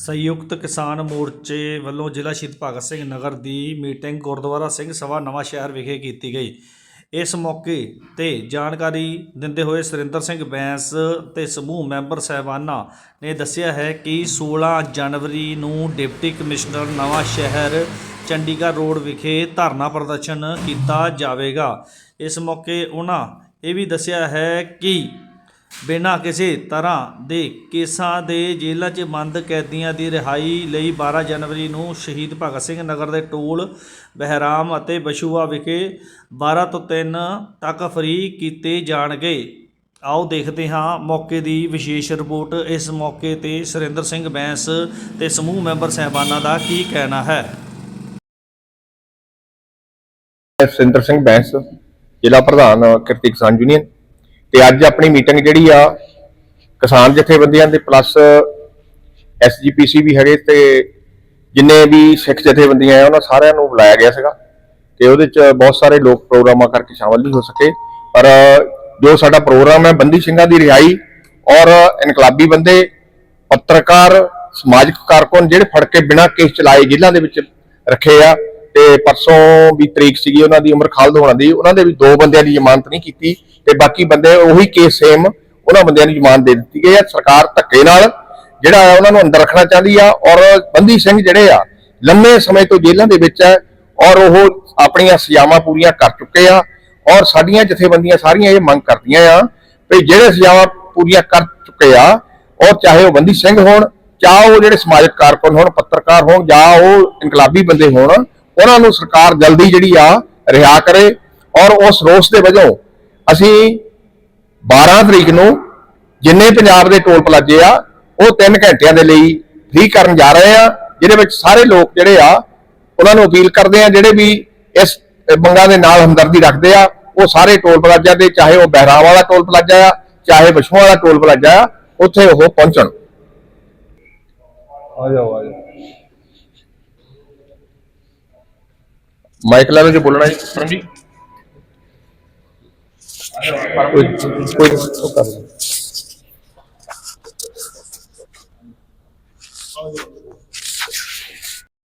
ਸੰਯੁਕਤ ਕਿਸਾਨ ਮੋਰਚੇ ਵੱਲੋਂ ਜ਼ਿਲ੍ਹਾ ਸ਼ਹੀਦ ਭਗਤ ਸਿੰਘ ਨਗਰ ਦੀ ਮੀਟਿੰਗ ਗੁਰਦੁਆਰਾ ਸਿੰਘ ਸਭਾ ਨਵਾਂ ਸ਼ਹਿਰ ਵਿਖੇ ਕੀਤੀ ਗਈ। ਇਸ ਮੌਕੇ ਤੇ ਜਾਣਕਾਰੀ ਦਿੰਦੇ ਹੋਏ ਸੁਰਿੰਦਰ ਸਿੰਘ ਬੈਂਸ ਤੇ ਸਮੂਹ ਮੈਂਬਰ ਸਹਿਬਾਨਾਂ ਨੇ ਦੱਸਿਆ ਹੈ ਕਿ 16 ਜਨਵਰੀ ਨੂੰ ਡਿਪਟੀ ਕਮਿਸ਼ਨਰ ਨਵਾਂ ਸ਼ਹਿਰ ਚੰਡੀਗੜ੍ਹ ਰੋਡ ਵਿਖੇ ਧਰਨਾ ਪ੍ਰਦਰਸ਼ਨ ਕੀਤਾ ਜਾਵੇਗਾ। ਇਸ ਮੌਕੇ ਉਹਨਾਂ ਇਹ ਵੀ ਦੱਸਿਆ ਹੈ ਕਿ ਬਿਨਾਂ ਕਿਸੇ ਤਰ੍ਹਾਂ ਦੇ ਕੇਸਾਂ ਦੇ ਜੇਲ੍ਹਾਂ 'ਚ ਬੰਦ ਕੈਦੀਆਂ ਦੀ ਰਿਹਾਈ ਲਈ 12 ਜਨਵਰੀ ਨੂੰ ਸ਼ਹੀਦ ਭਗਤ ਸਿੰਘ ਨਗਰ ਦੇ ਟੋਲ ਬਹਿਰਾਮ ਅਤੇ ਬਸ਼ੂਆ ਵਿਖੇ 12 ਤੋਂ 3 ਤੱਕ ਫਰੀ ਕੀਤੇ ਜਾਣਗੇ। ਆਓ ਦੇਖਦੇ ਹਾਂ ਮੌਕੇ ਦੀ ਵਿਸ਼ੇਸ਼ ਰਿਪੋਰਟ। ਇਸ ਮੌਕੇ ਤੇ ਸੁਰਿੰਦਰ ਸਿੰਘ ਬੈਂਸ ਤੇ ਸਮੂਹ ਮੈਂਬਰ ਸਹਿਬਾਨਾਂ ਦਾ ਕੀ ਕਹਿਣਾ ਹੈ? ਸੁਰਿੰਦਰ ਸਿੰਘ ਬੈਂਸ, ਜ਼ਿਲ੍ਹਾ ਪ੍ਰਧਾਨ ਕਿਰਤੀ ਕਿਸਾਨ ਯੂਨੀਅਨ ਤੇ ਅੱਜ ਆਪਣੀ ਮੀਟਿੰਗ ਜਿਹੜੀ ਆ, ਕਿਸਾਨ ਜਥੇਬੰਦੀਆਂ ਦੇ ਪਲੱਸ ਐਸਜੀਪੀਸੀ ਵੀ ਹੈਗੇ ਤੇ ਜਿੰਨੇ ਵੀ ਸਿੱਖ ਜਥੇਬੰਦੀਆਂ ਆ, ਉਹਨਾਂ ਸਾਰਿਆਂ ਨੂੰ ਬੁਲਾਇਆ ਗਿਆ ਸੀਗਾ ਤੇ ਉਹਦੇ ਚ ਬਹੁਤ ਸਾਰੇ ਲੋਕ ਪ੍ਰੋਗਰਾਮਾਂ ਕਰਕੇ ਸ਼ਾਮਲ ਵੀ ਹੋ ਸਕੇ। ਪਰ ਜੋ ਸਾਡਾ ਪ੍ਰੋਗਰਾਮ ਹੈ, ਬੰਦੀ ਸਿੰਘਾਂ ਦੀ ਰਿਹਾਈ ਔਰ ਇਨਕਲਾਬੀ ਬੰਦੇ, ਪੱਤਰਕਾਰ, ਸਮਾਜਿਕ ਕਾਰਕੁਨ ਜਿਹੜੇ ਫੜ ਕੇ ਬਿਨਾਂ ਕੇਸ ਚਲਾਏ ਜੇਲ੍ਹਾਂ ਦੇ ਵਿੱਚ ਰੱਖੇ ਆ ਤੇ ਪਰਸੋਂ ਵੀ ਤਰੀਕ ਸੀਗੀ ਉਹਨਾਂ ਦੀ ਉਮਰ ਖਾਲਦ ਹੋਣਾ ਦੀ, ਉਹਨਾਂ ਦੇ ਵੀ ਦੋ ਬੰਦਿਆਂ ਦੀ ਜ਼ਮਾਨਤ ਨਹੀਂ ਕੀਤੀ ਤੇ ਬਾਕੀ ਬੰਦੇ ਉਹੀ ਕੇਸ ਸੇਮ ਉਹਨਾਂ ਬੰਦਿਆਂ ਨੂੰ ਜ਼ਮਾਨਤ ਦੇ ਦਿੱਤੀ ਗਈ ਹੈ। ਸਰਕਾਰ ਧੱਕੇ ਨਾਲ ਜਿਹੜਾ ਉਹਨਾਂ ਨੂੰ ਅੰਦਰ ਰੱਖਣਾ ਚਾਹੁੰਦੀ ਆ ਔਰ ਬੰਦੀ ਸਿੰਘ ਜਿਹੜੇ ਆ, ਲੰਮੇ ਸਮੇਂ ਤੋਂ ਜੇਲ੍ਹਾਂ ਦੇ ਵਿੱਚ ਹੈ ਔਰ ਉਹ ਆਪਣੀਆਂ ਸਜ਼ਾਵਾਂ ਪੂਰੀਆਂ ਕਰ ਚੁੱਕੇ ਆ ਔਰ ਸਾਡੀਆਂ ਜਥੇਬੰਦੀਆਂ ਸਾਰੀਆਂ ਇਹ ਮੰਗ ਕਰਦੀਆਂ ਆ ਵੀ ਜਿਹੜੇ ਸਜ਼ਾਵਾਂ ਪੂਰੀਆਂ ਕਰ ਚੁੱਕੇ ਆ ਔਰ ਚਾਹੇ ਉਹ ਬੰਦੀ ਸਿੰਘ ਹੋਣ, ਚਾਹੇ ਉਹ ਜਿਹੜੇ ਸਮਾਜਿਕ ਕਾਰਕੁਨ ਹੋਣ, ਪੱਤਰਕਾਰ ਹੋਣ ਜਾਂ ਉਹ ਇਨਕਲਾਬੀ ਬੰਦੇ ਹੋਣ ਉਹਨਾਂ ਨੂੰ ਸਰਕਾਰ ਜਲਦੀ ਜਿਹੜੀ ਆ ਰਿਹਾ ਕਰੇ ਔਰ ਉਸ ਰੋਸ ਦੇ ਵਜੋਂ ਅਸੀਂ 12 ਤਰੀਕ ਨੂੰ ਜਿੰਨੇ ਪੰਜਾਬ ਦੇ ਟੋਲ ਪਲਾਜ਼ੇ ਆ, ਉਹ 3 ਘੰਟਿਆਂ ਦੇ ਲਈ ਫ੍ਰੀ ਕਰਨ ਜਾ ਰਹੇ ਆ, ਜਿਹਦੇ ਵਿੱਚ ਸਾਰੇ ਲੋਕ ਜਿਹੜੇ ਆ, ਉਹਨਾਂ ਨੂੰ ਅਪੀਲ ਕਰਦੇ ਆ, ਜਿਹੜੇ ਵੀ ਇਸ ਮੰਗਾਂ ਦੇ ਨਾਲ ਹਮਦਰਦੀ ਰੱਖਦੇ ਆ, ਉਹ ਸਾਰੇ ਟੋਲ ਪਲਾਜ਼ਾ ਦੇ, ਚਾਹੇ ਉਹ ਬਹਿਰਾਮ ਵਾਲਾ ਟੋਲ ਪਲਾਜ਼ਾ ਆ, ਚਾਹੇ ਬਸ਼ੂਆਂ ਵਾਲਾ ਟੋਲ ਪਲਾਜ਼ਾ ਆ, ਉੱਥੇ ਉਹ ਪਹੁੰਚਣ। ਆ ਜਾਓ ਆ ਜਾਓ। ਮਾਈਕ ਲੈ ਲਓ ਜੇ ਬੋਲਣਾ ਜੀ ਪਰਮ ਜੀ। ਕੋਈ